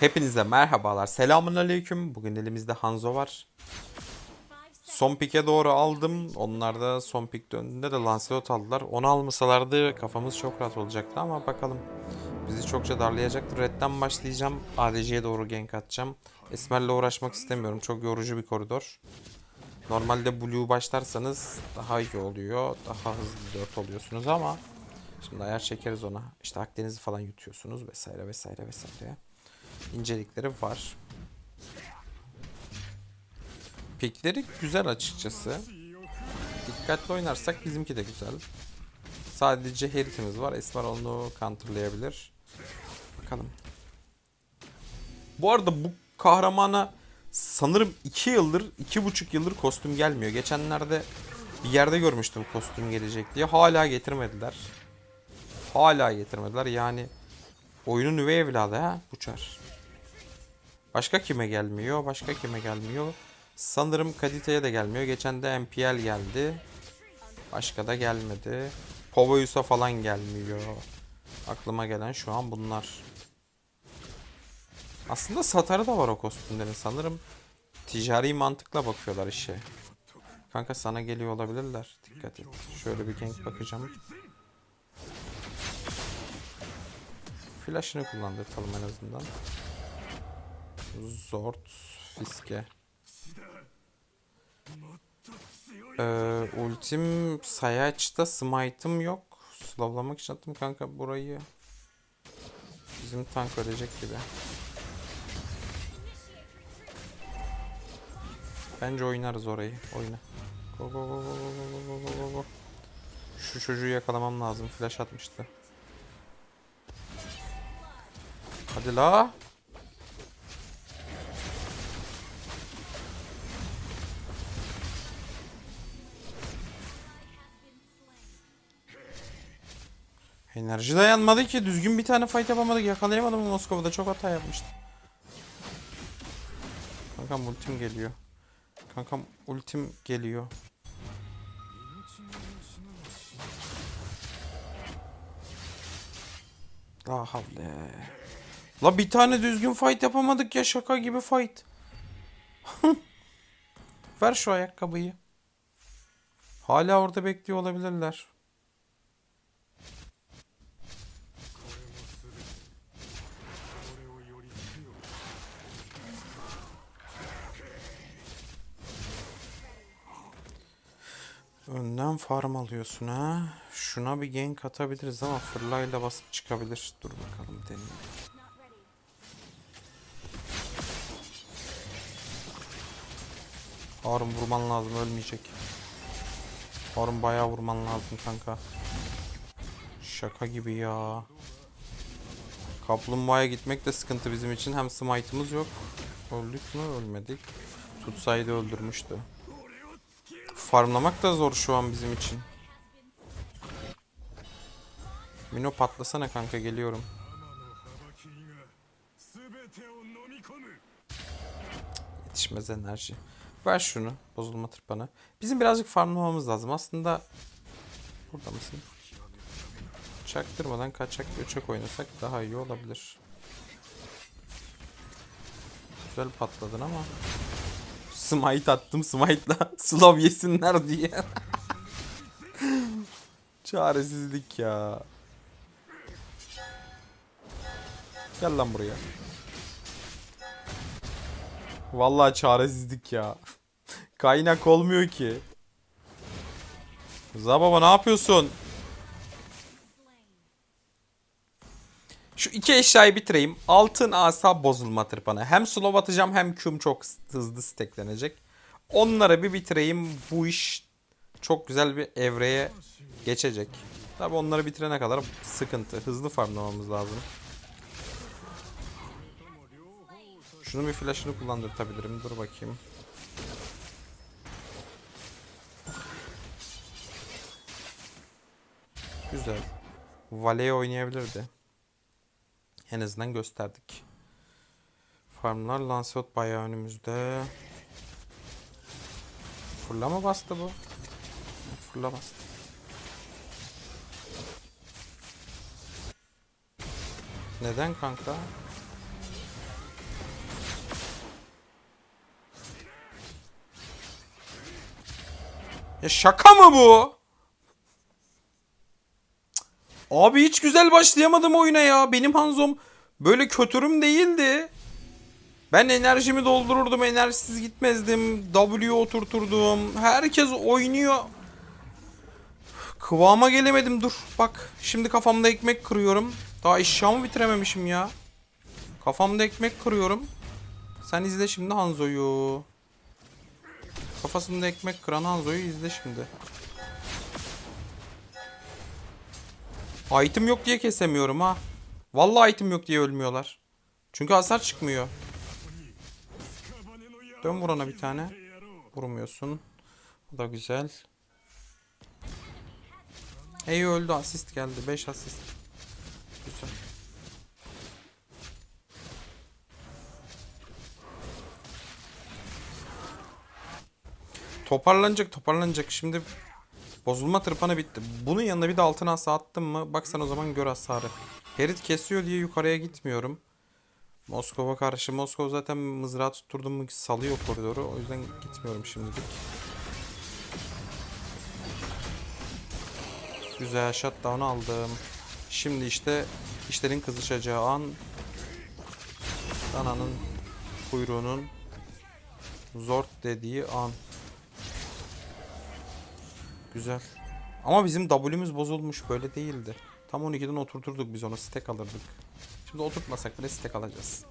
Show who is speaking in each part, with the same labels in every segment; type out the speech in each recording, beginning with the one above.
Speaker 1: Hepinize merhabalar. Selamun aleyküm. Bugün elimizde Hanzo var. Son pike doğru aldım. Onlar da son pik döndüğünde de Lancelot aldılar. Onu almasalardı kafamız çok rahat olacaktı ama bakalım. Bizi çokça darlayacaktır. Red'den başlayacağım. ADC'ye doğru gank atacağım. Esmer'le uğraşmak istemiyorum. Çok yorucu bir koridor. Normalde Blue başlarsanız daha iyi oluyor. Daha hızlı 4 oluyorsunuz ama şimdi ayar çekeriz ona. İşte Akdeniz'i falan yutuyorsunuz vesaire vesaire vesaire. İncelikleri var. Pikleri güzel açıkçası. Dikkatli oynarsak bizimki de güzel. Sadece Herit'imiz var. Esmer onu counterlayabilir. Bakalım. Bu arada bu kahramana sanırım 2 yıldır, 2,5 yıldır kostüm gelmiyor. Geçenlerde bir yerde görmüştüm kostüm gelecek diye. Hala getirmediler. Hala getirmediler. Yani oyunun üvey evladı ha Buçar. Başka kime gelmiyor? Başka kime gelmiyor? Sanırım Kadite'ye de gelmiyor. Geçen de MPL geldi. Başka da gelmedi. Povoyus'a falan gelmiyor. Aklıma gelen şu an bunlar. Aslında satarı da var o kostümlerin sanırım. Ticari mantıkla bakıyorlar işe. Kanka sana geliyor olabilirler. Dikkat et. Şöyle bir gank bakacağım. Flash'ını kullandırtalım en azından. Zord, Fiske. Ee, ultim Sayaç'ta smite'ım yok. Slavlamak için attım kanka burayı. Bizim tank ölecek gibi. Bence oynarız orayı. Oyna. Go go go go go go go. Şu çocuğu yakalamam lazım. Flash atmıştı. Hadi la. Enerji dayanmadı ki. Düzgün bir tane fight yapamadık. Yakalayamadım Moskova'da. Çok hata yapmıştım. Kankam ultim geliyor. Kankam ultim geliyor. La havle. La bir tane düzgün fight yapamadık ya şaka gibi fight. Ver şu ayakkabıyı. Hala orada bekliyor olabilirler. Önden farm alıyorsun ha. Şuna bir gank atabiliriz ama fırlayla basıp çıkabilir. Dur bakalım deneyelim. Harun vurman lazım ölmeyecek. Harun bayağı vurman lazım kanka. Şaka gibi ya. Kaplumbağaya gitmek de sıkıntı bizim için. Hem smite'ımız yok. Öldük mü? Ölmedik. Tutsaydı öldürmüştü. Farmlamak da zor şu an bizim için. Mino patlasana kanka geliyorum. Yetişmez enerji. Ver şunu bozulma tırpanı. Bizim birazcık farmlamamız lazım. Aslında burada mısın? Çaktırmadan kaçak göçek oynasak daha iyi olabilir. Güzel patladın ama. Smite attım smite'la Slav yesinler diye. Çaresizlik ya. Gel lan buraya. Vallahi çaresizlik ya. Kaynak olmuyor ki. Rıza baba ne yapıyorsun? Şu iki eşyayı bitireyim. Altın asa bozulma tırpanı. Hem slow atacağım hem Q'm çok hızlı steklenecek. Onları bir bitireyim. Bu iş çok güzel bir evreye geçecek. Tabi onları bitirene kadar sıkıntı. Hızlı farmlamamız lazım. Şunu bir flash'ını kullandırtabilirim. Dur bakayım. Güzel. Vale'ye oynayabilirdi en azından gösterdik. Farmlar Lancelot bayağı önümüzde. Fırla mı bastı bu? Fırla bastı. Neden kanka? Ya şaka mı bu? Abi hiç güzel başlayamadım oyuna ya. Benim Hanzom böyle kötürüm değildi. Ben enerjimi doldururdum, enerjisiz gitmezdim. W oturturdum. Herkes oynuyor. Kıvama gelemedim dur. Bak şimdi kafamda ekmek kırıyorum. Daha eşyamı bitirememişim ya. Kafamda ekmek kırıyorum. Sen izle şimdi Hanzo'yu. Kafasında ekmek kıran Hanzo'yu izle şimdi. Item yok diye kesemiyorum ha. Vallahi item yok diye ölmüyorlar. Çünkü hasar çıkmıyor. Dön vurana bir tane. Vurmuyorsun. Bu da güzel. Ey öldü asist geldi. 5 asist. Güzel. Toparlanacak toparlanacak. Şimdi bozulma tırpanı bitti. Bunun yanına bir de altın asa attım mı? Bak sen o zaman gör hasarı. Herit kesiyor diye yukarıya gitmiyorum. Moskova karşı. Moskova zaten mızrağı tutturdum mu salıyor koridoru. O yüzden gitmiyorum şimdilik. Güzel shutdown aldım. Şimdi işte işlerin kızışacağı an dananın kuyruğunun zort dediği an. Güzel. Ama bizim W'müz bozulmuş böyle değildi. Tam 12'den oturturduk biz onu stack alırdık. Şimdi oturtmasak bile stack alacağız.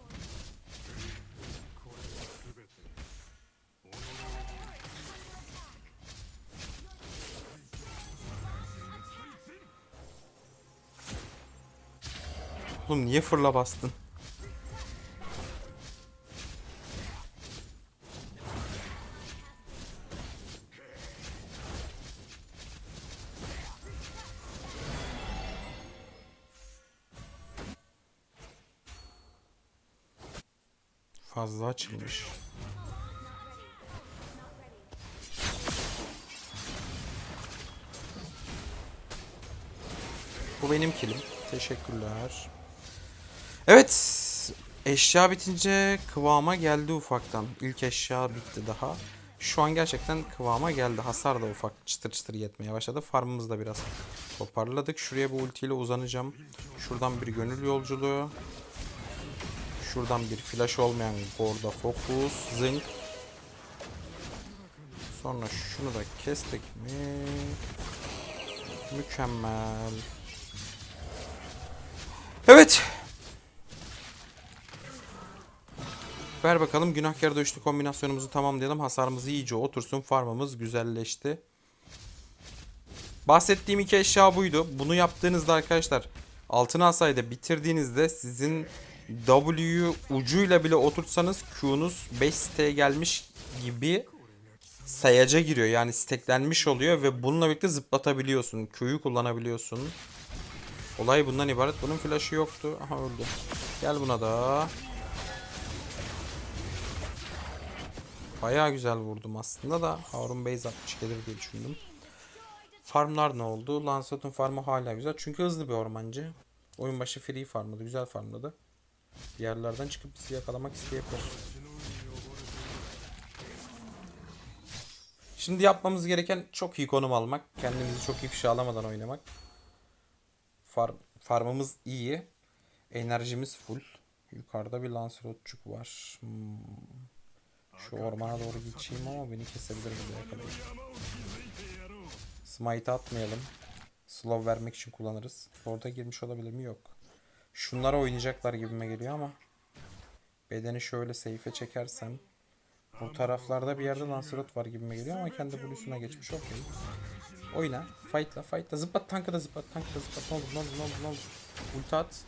Speaker 1: Oğlum niye fırla bastın? Fazla açılmış. Bu benim kilim. Teşekkürler. Evet. Eşya bitince kıvama geldi ufaktan. İlk eşya bitti daha. Şu an gerçekten kıvama geldi. Hasar da ufak çıtır çıtır yetmeye başladı. Farmımızı da biraz toparladık. Şuraya bu ultiyle uzanacağım. Şuradan bir gönül yolculuğu. Şuradan bir flash olmayan Gorda Focus. Zınk. Sonra şunu da kestik mi? Mükemmel. Evet. Ver bakalım günahkar dövüşlü kombinasyonumuzu tamamlayalım. Hasarımız iyice otursun. Farmımız güzelleşti. Bahsettiğim iki eşya buydu. Bunu yaptığınızda arkadaşlar altın asayda bitirdiğinizde sizin W'yu ucuyla bile oturtsanız Q'nuz 5 siteye gelmiş gibi sayaca giriyor. Yani steklenmiş oluyor ve bununla birlikte zıplatabiliyorsun. Q'yu kullanabiliyorsun. Olay bundan ibaret. Bunun flash'ı yoktu. Aha öldü. Gel buna da. Bayağı güzel vurdum aslında da Harun Beyz 60 gelir diye düşündüm. Farmlar ne oldu? Lancelot'un farmı hala güzel. Çünkü hızlı bir ormancı. Oyun başı free farmladı. Güzel farmladı. Yerlerden çıkıp bizi yakalamak isteyebilir. Şimdi yapmamız gereken çok iyi konum almak. Kendimizi çok iyi fişalamadan oynamak. Farm, farmımız iyi. Enerjimiz full. Yukarıda bir Lancelotçuk var. Hmm. Şu ormana doğru geçeyim ama beni kesebilir buraya kadar. Smite atmayalım. Slow vermek için kullanırız. Orada girmiş olabilir mi? Yok. Şunlara oynayacaklar gibime geliyor ama. Bedeni şöyle safe'e çekersem. Bu taraflarda bir yerde Lancelot var gibime geliyor ama kendi blues'una geçmiş. Okey. Oyna. Fightla fightla. Zıplat tankı da zıplat. Tankı da zıplat. Ne olur ne olur ne olur ne olur. Ulti at.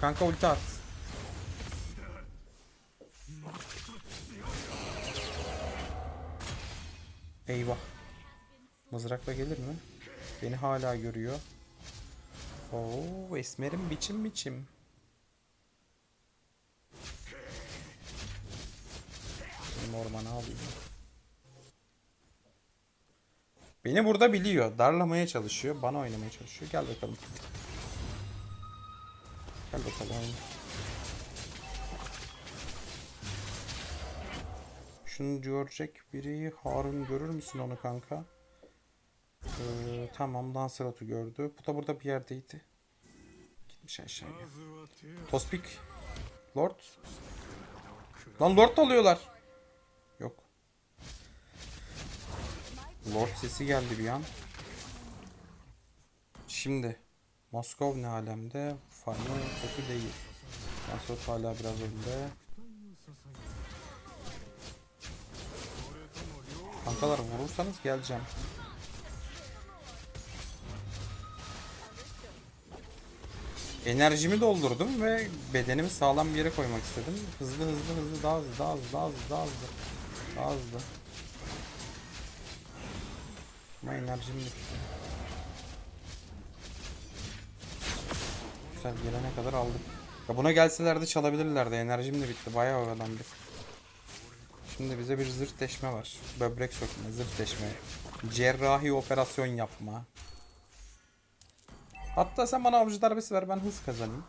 Speaker 1: Kanka ulti at. Eyvah. Mızrakla gelir mi? Beni hala görüyor. Oo, esmerim biçim biçim. Benim ormanı alayım. Beni burada biliyor. Darlamaya çalışıyor. Bana oynamaya çalışıyor. Gel bakalım. Gel bakalım. Şunu görecek biri. Harun görür müsün onu kanka? Ee, tamam Lancelot'u gördü. Bu da burada bir yerdeydi. Gitmiş aşağıya. Tospik. Lord. Lan Lord alıyorlar. Yok. Lord sesi geldi bir an. Şimdi. Moskov ne alemde? Farmı kötü değil. Lancelot hala biraz önde. Kankalar vurursanız geleceğim. Enerjimi doldurdum ve bedenimi sağlam bir yere koymak istedim. Hızlı hızlı hızlı daha hızlı daha hızlı daha hızlı daha hızlı. Daha hızlı. Ama enerjim bitti. Güzel gelene kadar aldık. Ya buna gelselerdi çalabilirlerdi. Enerjim de bitti. Bayağı oyalandık. Şimdi bize bir zırt deşme var. Böbrek sökme, zırt deşme. Cerrahi operasyon yapma. Hatta sen bana avcı darbesi ver ben hız kazanayım.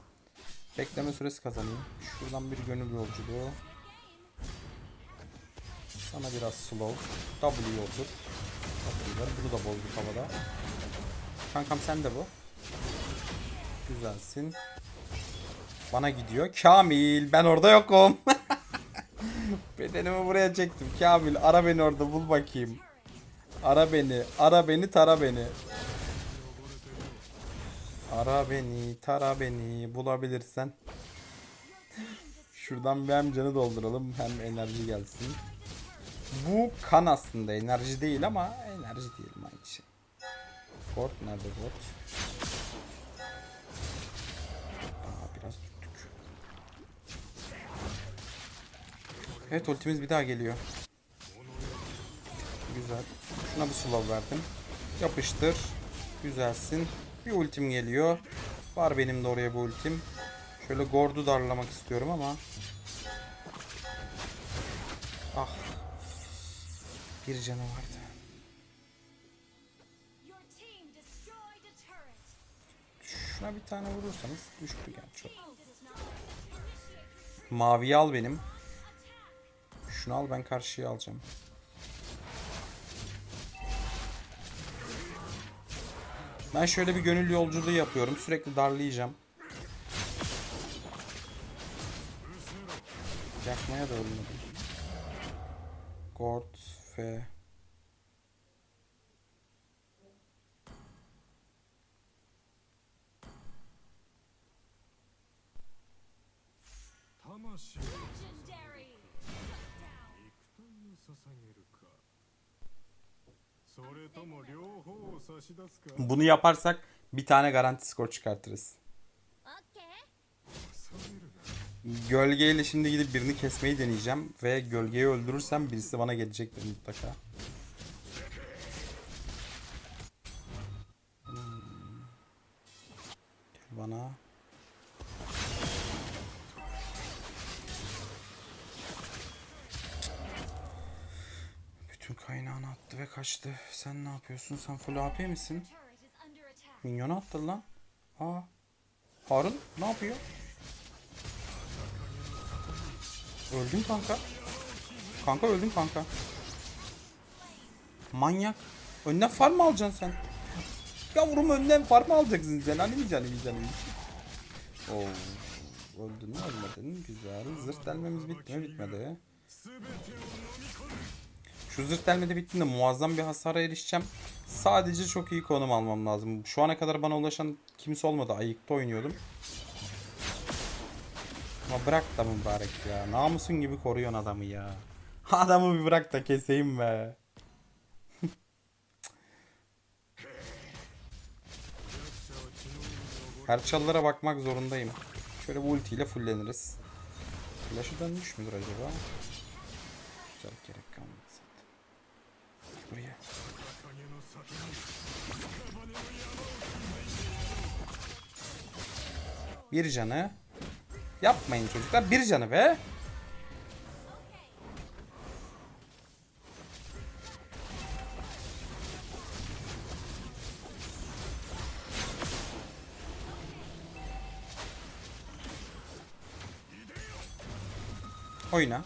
Speaker 1: Bekleme süresi kazanayım. Şuradan bir gönül yolculuğu. Sana biraz slow. W otur. W ver. Bunu da bozduk havada. Kankam sen de bu. Güzelsin. Bana gidiyor. Kamil ben orada yokum. Bedenimi buraya çektim. Kamil ara beni orada bul bakayım. Ara beni. Ara beni tara beni. Ara beni, tara beni bulabilirsen. Şuradan bir hem canı dolduralım hem enerji gelsin. Bu kan aslında enerji değil ama enerji diyelim aynı şey. Gort nerede Gort? Aa, biraz tuttuk. Evet ultimiz bir daha geliyor. Güzel. Şuna bir slow verdim. Yapıştır. Güzelsin. Bir ultim geliyor. Var benim de oraya bu ultim. Şöyle Gord'u darlamak istiyorum ama. Ah. Bir canı vardı. Şuna bir tane vurursanız düştü gerçi. çok. Maviyi al benim. Şunu al ben karşıya alacağım. Ben şöyle bir gönül yolculuğu yapıyorum. Sürekli darlayacağım. Yakmaya da ölmedim. Gord F.
Speaker 2: legendary.
Speaker 1: Bunu yaparsak bir tane garanti skor çıkartırız. Gölgeyle şimdi gidip birini kesmeyi deneyeceğim ve gölgeyi öldürürsem birisi bana gelecektir mutlaka. Hmm. Bana. Attı ve kaçtı. Sen ne yapıyorsun? Sen full AP misin? Minyonu attı lan. Aa. Harun ne yapıyor? Öldün kanka. Kanka öldün kanka. Manyak. Önden farm mı alacaksın sen? Yavrum önden farm mı alacaksın sen? Hani canım canım. Oo. Öldün mü ölmedin? Güzel. Zırt delmemiz bitti mi? Bitmedi. Şu zırt delmede bittiğinde muazzam bir hasara erişeceğim. Sadece çok iyi konum almam lazım. Şu ana kadar bana ulaşan kimse olmadı. Ayıkta oynuyordum. Ama bırak da mübarek ya. Namusun gibi koruyorsun adamı ya. Adamı bir bırak da keseyim be. Her çalılara bakmak zorundayım. Şöyle bu ultiyle fulleniriz. Flash'ı dönmüş müdür acaba? Güzel gerek kalmadı. Buraya. Bir canı. Yapmayın çocuklar. Bir canı be. Oyna.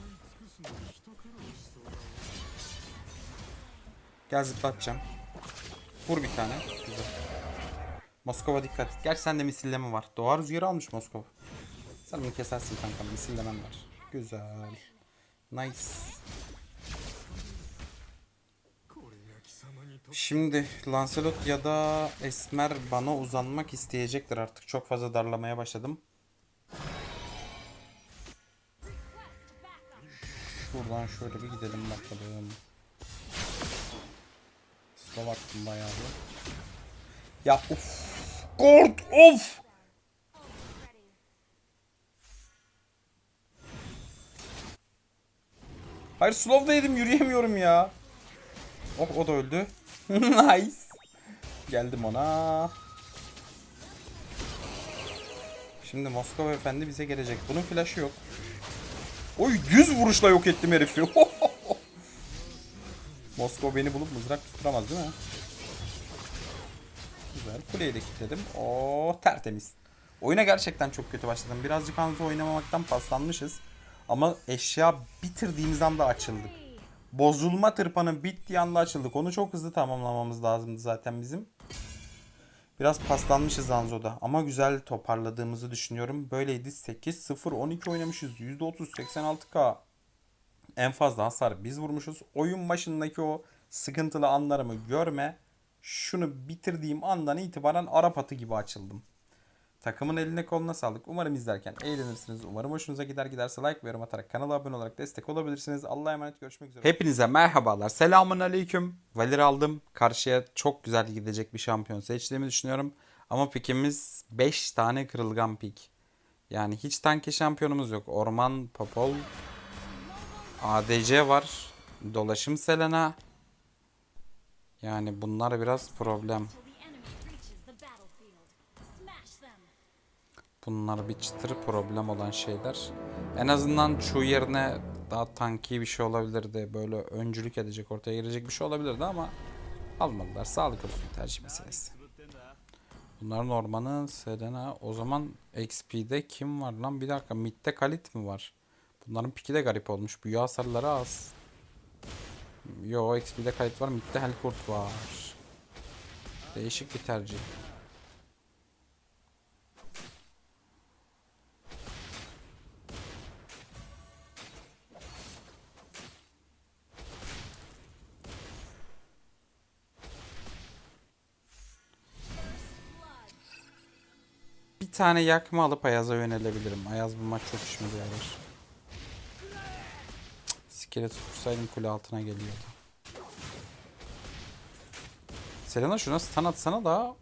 Speaker 1: Gel zıplatacağım. Vur bir tane. Güzel. Moskova dikkat. Gerçi sende misilleme var. Doğa rüzgarı almış Moskova. Sen bunu kesersin kanka. Misillemem var. Güzel. Nice. Şimdi Lancelot ya da Esmer bana uzanmak isteyecektir artık. Çok fazla darlamaya başladım. Şuradan şöyle bir gidelim bakalım. Slow attım bayağı bir. Ya uf. Gord of. Hayır slow da yürüyemiyorum ya. Oh o da öldü. nice. Geldim ona. Şimdi Moskova efendi bize gelecek. Bunun flash'ı yok. Oy düz vuruşla yok ettim herifi. Moskova beni bulup mızrak tutturamaz değil mi? Güzel. Kuleyi de kilitledim. Oo tertemiz. Oyuna gerçekten çok kötü başladım. Birazcık Hanzo oynamamaktan paslanmışız. Ama eşya bitirdiğimiz anda açıldık. Bozulma tırpanı bittiği anda açıldık. Onu çok hızlı tamamlamamız lazımdı zaten bizim. Biraz paslanmışız Hanzo'da ama güzel toparladığımızı düşünüyorum. Böyleydi 8 0 12 oynamışız. %30 86k. En fazla hasar biz vurmuşuz. Oyun başındaki o sıkıntılı anlarımı görme. Şunu bitirdiğim andan itibaren Arap atı gibi açıldım. Takımın eline koluna sağlık. Umarım izlerken eğlenirsiniz. Umarım hoşunuza gider giderse like ve yorum atarak kanala abone olarak destek olabilirsiniz. Allah'a emanet görüşmek üzere. Hepinize merhabalar. Selamun aleyküm. Valir aldım. Karşıya çok güzel gidecek bir şampiyon seçtiğimi düşünüyorum. Ama pikimiz 5 tane kırılgan pik. Yani hiç tanki şampiyonumuz yok. Orman, Popol, ADC var. Dolaşım Selena. Yani bunlar biraz problem. Bunlar bir çıtır problem olan şeyler. En azından şu yerine daha tanki bir şey olabilirdi. Böyle öncülük edecek, ortaya girecek bir şey olabilirdi ama almadılar. Sağlık olsun tercih meselesi. Bunların ormanı Selena. O zaman XP'de kim var lan? Bir dakika. Mid'de Kalit mi var? Bunların piki de garip olmuş. Büyü hasarları az. Yo XP'de Kalit var. Mid'de Helkurt var. Değişik bir tercih. Bir tane yakma alıp Ayaz'a yönelebilirim. Ayaz bu maç çok işime yarar. Skelet tutursaydım kule altına geliyordu. Selena şuna stun atsana da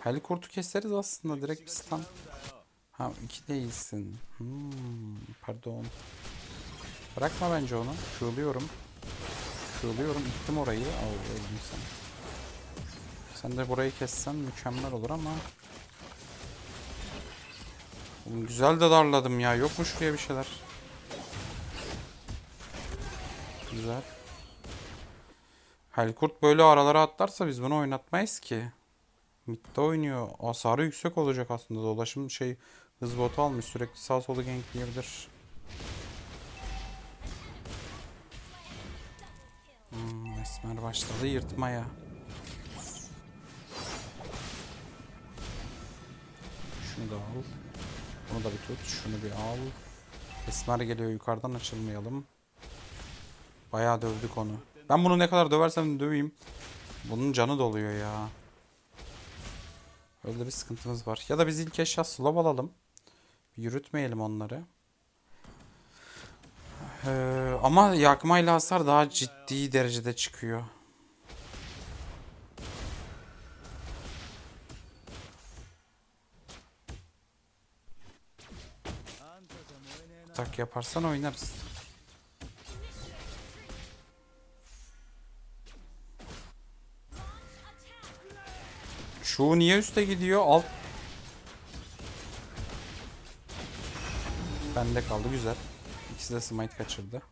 Speaker 1: Helikurt'u keseriz aslında direkt bir stun. Ha iki değilsin. Hmm, pardon. Bırakma bence onu. Kığılıyorum. Kığılıyorum. İttim orayı. Aa, öldün sen. Sen de burayı kessen mükemmel olur ama Oğlum güzel de darladım ya. Yok mu şuraya bir şeyler? Güzel. Helkurt böyle aralara atlarsa biz bunu oynatmayız ki. Mid'de oynuyor. Hasarı yüksek olacak aslında. Dolaşım şey hız botu almış. Sürekli sağ solu gankleyebilir. Hmm, Esmer başladı yırtmaya. Şunu da al. Bunu da bir tut. Şunu bir al. Esmer geliyor yukarıdan açılmayalım. Bayağı dövdük onu. Ben bunu ne kadar döversem döveyim. Bunun canı doluyor ya. Öyle bir sıkıntımız var. Ya da biz ilk eşya slow alalım. Bir yürütmeyelim onları. Ee, ama yakmayla hasar daha ciddi derecede çıkıyor. Tak yaparsan oynarız. Şu niye üste gidiyor? Alt. Bende kaldı güzel. İkisi de smite kaçırdı.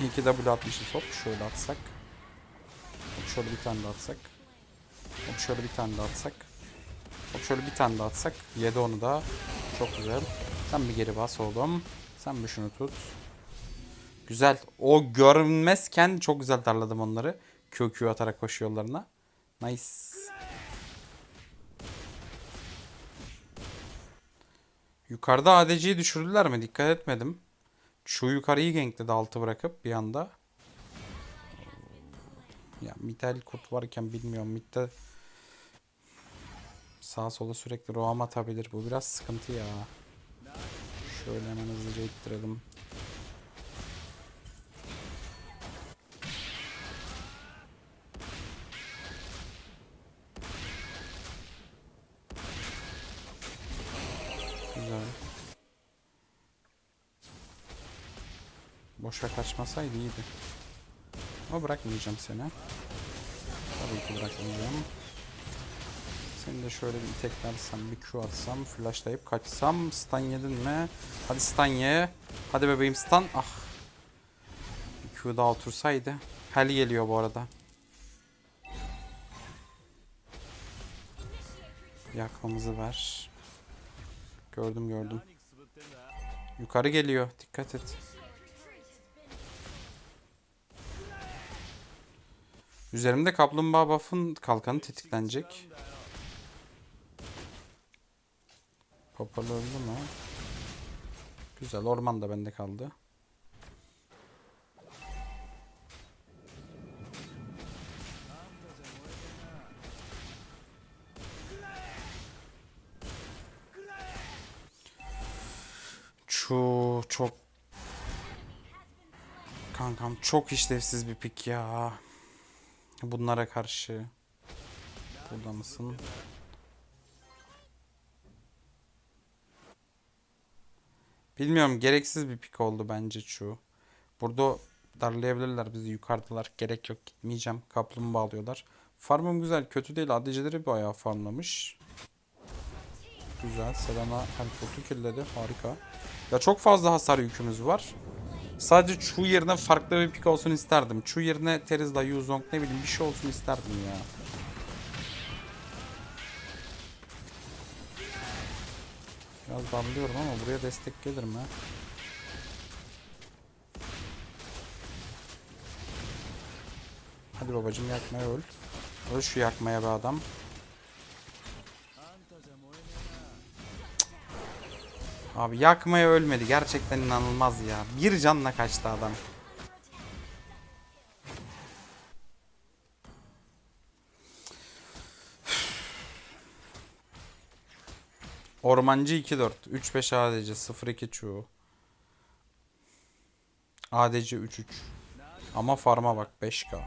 Speaker 1: İyi ki W atmışız hop. Şöyle atsak. Hop şöyle bir tane daha atsak. Hop şöyle bir tane daha atsak. Hop şöyle bir tane daha atsak. Yedi onu da. Çok güzel. Sen bir geri bas oğlum. Sen bir şunu tut. Güzel. O görünmezken çok güzel darladım onları. QQ atarak koşu yollarına. Nice. Yukarıda ADC'yi düşürdüler mi? Dikkat etmedim. Şu yukarıyı gankledi altı bırakıp bir anda. Ya Mitel kurt varken bilmiyorum. Mid'de sağa sola sürekli roam atabilir. Bu biraz sıkıntı ya. Şöyle hemen hızlıca ittirelim. Güzel. Boşa kaçmasaydı iyiydi. Ama bırakmayacağım seni. Tabii ki bırakmayacağım. Seni de şöyle bir teklersem, bir Q atsam, flashlayıp kaçsam. Stun yedin mi? Hadi stun ye. Hadi bebeğim stun. Ah. Bir Q daha otursaydı. Hel geliyor bu arada. Yakmamızı ver. Gördüm gördüm. Yukarı geliyor. Dikkat et. Üzerimde kaplumbağa buff'ın kalkanı tetiklenecek. Popol öldü mü? Güzel. Orman da bende kaldı. Kankam çok işlevsiz bir pik ya. Bunlara karşı. Burada mısın? Bilmiyorum gereksiz bir pik oldu bence şu. Burada darlayabilirler bizi yukarıdalar. Gerek yok gitmeyeceğim. Kaplumbağa alıyorlar. Farmım güzel kötü değil. ADC'leri bayağı farmlamış. Güzel. Selena Helfurt'u killedi. Harika. Ya çok fazla hasar yükümüz var. Sadece Chu yerine farklı bir pick olsun isterdim. Chu yerine Terizla, Yuzong ne bileyim bir şey olsun isterdim ya. Biraz darlıyorum ama buraya destek gelir mi? Hadi babacım yakmaya öl. Öl şu yakmaya be adam. Abi yakmaya ölmedi. Gerçekten inanılmaz ya. Bir canla kaçtı adam. Ormancı 2-4. 3-5 ADC. 0-2 çoğu. ADC 3-3. Ama farma bak 5k.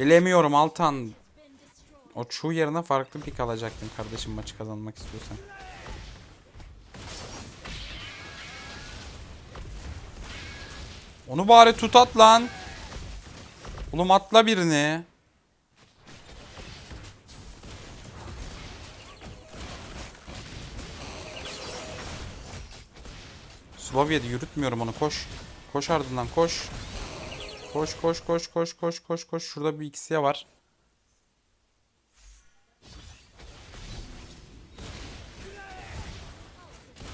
Speaker 1: Bilemiyorum Altan. O çuğ yerine farklı pik alacaktın kardeşim maçı kazanmak istiyorsan. Onu bari tut at lan. Oğlum atla birini. Slovya'da yürütmüyorum onu koş. Koş ardından koş. Koş koş koş koş koş koş koş. Şurada bir X'ye var.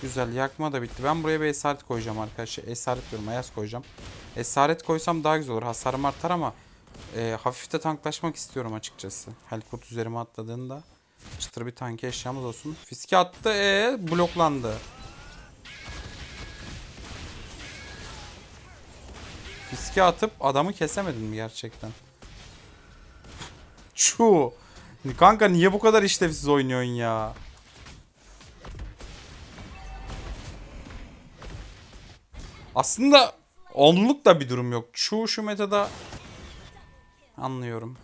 Speaker 1: Güzel yakma da bitti. Ben buraya bir esaret koyacağım arkadaşlar. Esaret diyorum ayaz koyacağım. Esaret koysam daha güzel olur. Hasarım artar ama e, hafif de tanklaşmak istiyorum açıkçası. Helkurt üzerime atladığında çıtır bir tank eşyamız olsun. Fiske attı e bloklandı. Fiske atıp adamı kesemedin mi gerçekten? Şu. Kanka niye bu kadar işlevsiz oynuyorsun ya? Aslında onluk da bir durum yok. Şu şu metada anlıyorum.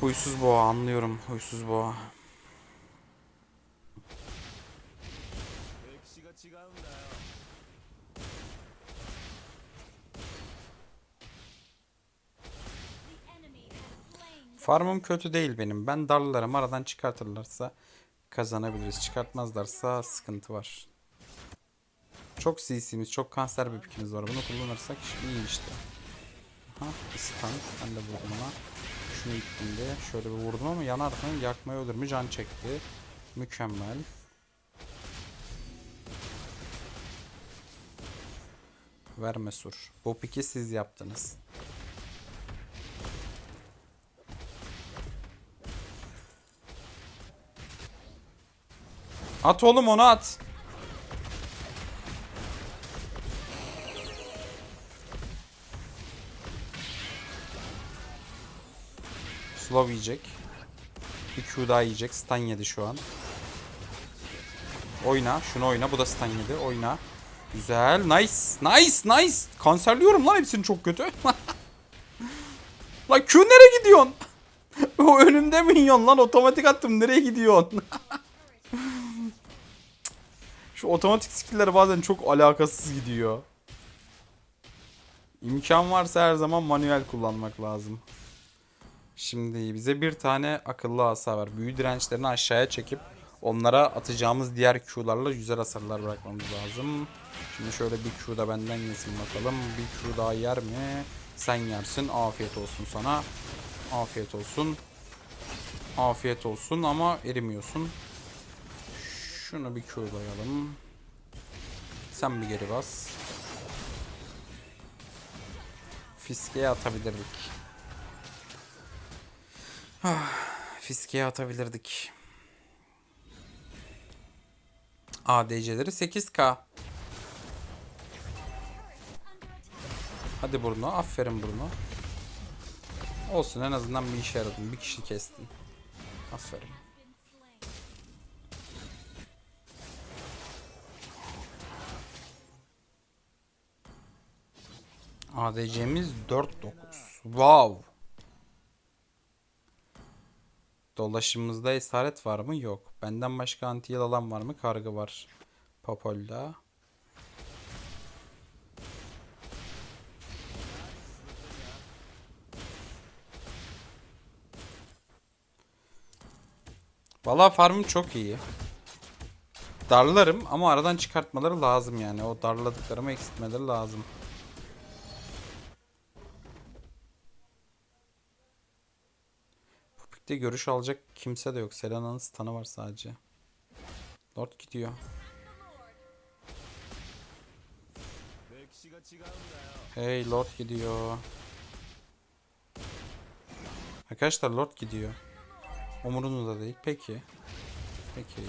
Speaker 1: Huysuz boğa anlıyorum. Huysuz boğa. Farmım kötü değil benim. Ben darlarım aradan çıkartırlarsa kazanabiliriz. Çıkartmazlarsa sıkıntı var. Çok CC'miz, çok kanser bir pikimiz var. Bunu kullanırsak iyi işte. Aha, stun. Ben de vurdum ona. Şunu ittim de. Şöyle bir vurdum ama yanar mı? Yakmaya ölür mü? Can çekti. Mükemmel. Verme sur. Bu piki siz yaptınız. At oğlum onu at. Slow yiyecek. Bir Q daha yiyecek. Stun yedi şu an. Oyna. Şunu oyna. Bu da stun yedi. Oyna. Güzel. Nice. Nice. Nice. Kanserliyorum lan hepsini çok kötü. lan Q nereye gidiyorsun? o önümde minyon lan. Otomatik attım. Nereye gidiyorsun? Şu otomatik skill'ler bazen çok alakasız gidiyor. İmkan varsa her zaman manuel kullanmak lazım. Şimdi bize bir tane akıllı asa var. Büyü dirençlerini aşağıya çekip onlara atacağımız diğer Q'larla güzel hasarlar bırakmamız lazım. Şimdi şöyle bir Q da benden yesin bakalım. Bir Q daha yer mi? Sen yersin. Afiyet olsun sana. Afiyet olsun. Afiyet olsun ama erimiyorsun. Şunu bir Q'layalım. Sen bir geri bas. Fiskeye atabilirdik. Ah, Fiskeye atabilirdik. ADC'leri 8K. Hadi Bruno. Aferin Bruno. Olsun en azından bir işe yaradın. Bir kişi kestin. Aferin. ADC'miz 4-9. Wow. Dolaşımımızda esaret var mı? Yok. Benden başka anti alan var mı? Kargı var. Popolda. Valla farmım çok iyi. Darlarım ama aradan çıkartmaları lazım yani. O darladıklarımı eksiltmeleri lazım. Pikte görüş alacak kimse de yok. Selena'nın stun'ı var sadece. Lord gidiyor. Hey Lord gidiyor. Arkadaşlar Lord gidiyor. Umurunuzda değil. Peki. Peki.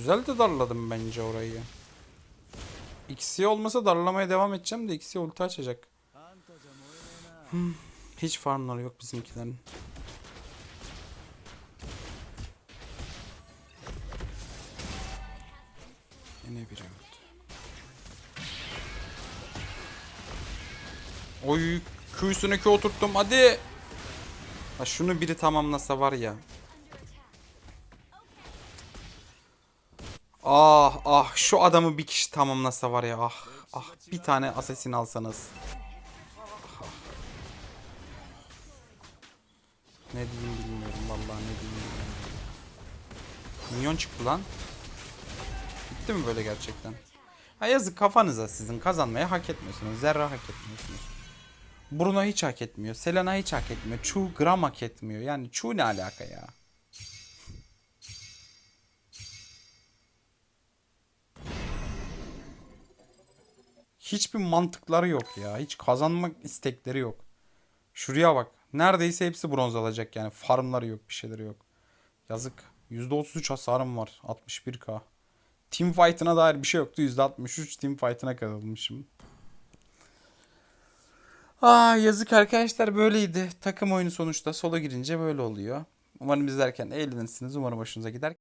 Speaker 1: Güzel de darladım bence orayı. X'i olmasa darlamaya devam edeceğim de X'i ulti açacak. Hmm, Hiç farmları yok bizimkilerin. Yine biri öldü. Oy Q üstüne Q oturttum hadi. Ha şunu biri tamamlasa var ya. Ah ah şu adamı bir kişi tamamlasa var ya ah ah bir tane assassin alsanız. Ne diyeyim bilmiyorum vallahi ne diyeyim bilmiyorum. Minyon çıktı lan. Bitti mi böyle gerçekten? Ha yazık kafanıza sizin kazanmayı hak etmiyorsunuz. Zerre hak etmiyorsunuz. Bruno hiç hak etmiyor. Selena hiç hak etmiyor. Chu gram hak etmiyor. Yani Chu ne alaka ya? Hiçbir mantıkları yok ya. Hiç kazanmak istekleri yok. Şuraya bak. Neredeyse hepsi bronz alacak yani. Farmları yok, bir şeyleri yok. Yazık. %33 hasarım var. 61k. Team fight'ına dair bir şey yoktu. %63 team fight'ına katılmışım. Aa yazık arkadaşlar böyleydi. Takım oyunu sonuçta solo girince böyle oluyor. Umarım izlerken eğlenirsiniz. Umarım hoşunuza gider.